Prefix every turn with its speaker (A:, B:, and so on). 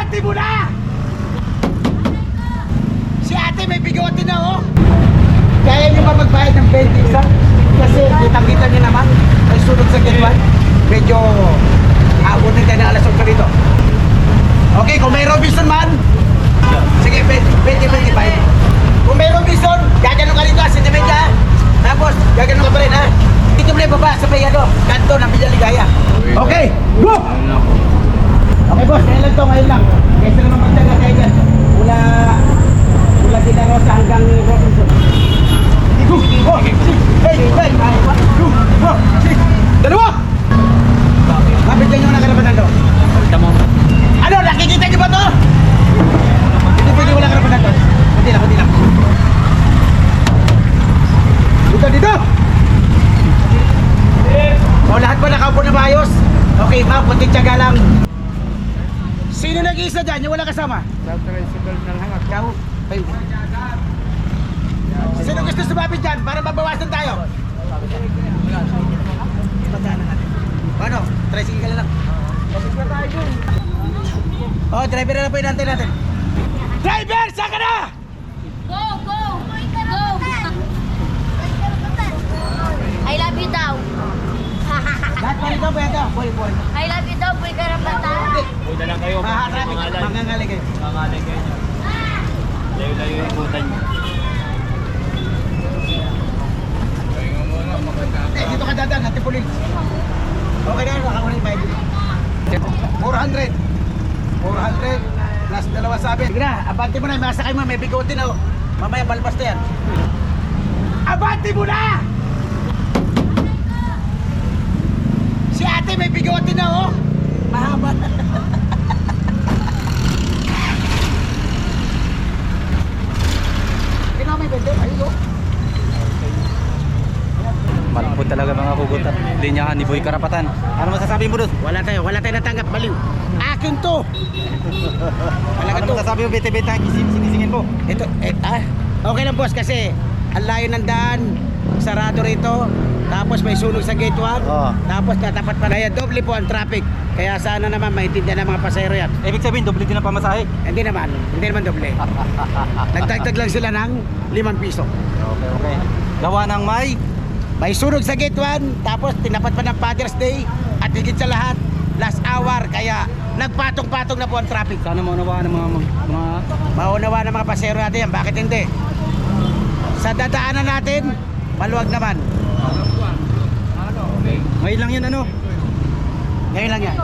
A: Abante mo na! Si ate may bigote na oh! Kaya niyo ba magbayad ng 20 isa? Kasi kitang-kita niyo naman, may sunod sa gilwan. Medyo abutin tayo ng alas 8 dito. Okay, kung may Robinson man, sige, 20, 20, 25. Kung may Robinson, gagano ka rito, sa media. Tapos, gagano ka pa rin, ha? Dito mo na ibaba sa Payado, kanto ng Villa Ligaya. Okay, go! Okay, boss, lang to, ngayon lang. Kaysa naman magtaga kayo dyan. Mula, mula Sina Rosa hanggang Robinson. Dalawa! Kapit lang yung nakarapatan to. Ano, nakikita niyo ba to? Hindi pwede wala karapatan to. Kunti lang, kunti lang. Dito, dito! O, lahat ba nakaupo na maayos? Okay, ma'am, kunti tiyaga lang. Sino nag-iisa dyan? Yung wala kasama?
B: Sa tricycle na lang ako.
A: Ikaw? Sino gusto sumabit dyan para mabawasan tayo? Ano? Tricycle ka na lang. Oh, driver na lang po inantay natin. Driver, saan ka na?
C: Go, go! Go! I love you daw.
A: Lahat pa rito, pwede. Boy, boy.
C: I love you daw, boy karapatan.
D: Huwag na lang kayo. Mangalan.
A: mangangali kayo.
D: Mangalan kayo. Layo-layo yung ikutan nyo.
A: Eh, dito ka dadaan, natin pulis. Okay na nakakuha yung bayad. 400. 400 plus dalawa sabi. Sige na, abante mo na, masakay mo, may bigote na oh. Mamaya balbas na yan. Abante mo na! Si ate may bigote na oh.
D: Talaga mga kugutan. Linyahan ni Boy Karapatan. Ano masasabi mo doon?
A: Wala tayo, wala tayo natanggap, baliw. Akin to. Wala
D: Ano
A: to.
D: masasabi mo bete-bete ang sinisingin mo?
A: Ito, eh, ah, okay lang boss kasi ang layo ng daan, sarado rito, tapos may sunog sa gate 1,
D: Oo.
A: tapos tatapat pa na yan, doble po ang traffic. Kaya sana naman maintindihan ng mga pasahero yan.
D: Ibig sabihin, doble din ang pamasahe.
A: Hindi naman, hindi naman doble. Nagdagdag lang sila ng 5 piso.
D: Okay, okay. Gawa ng may
A: May sunog sa gate 1, tapos tinapat pa ng Father's Day, at higit sa lahat, last hour, kaya nagpatong-patong na po ang traffic.
D: sana maunawaan ng mga, mga
A: Maunawa ng mga pasero natin yan, bakit hindi? Sa dadaanan natin, maluwag naman.
D: Ngayon lang yan ano?
A: Ngayon lang yan.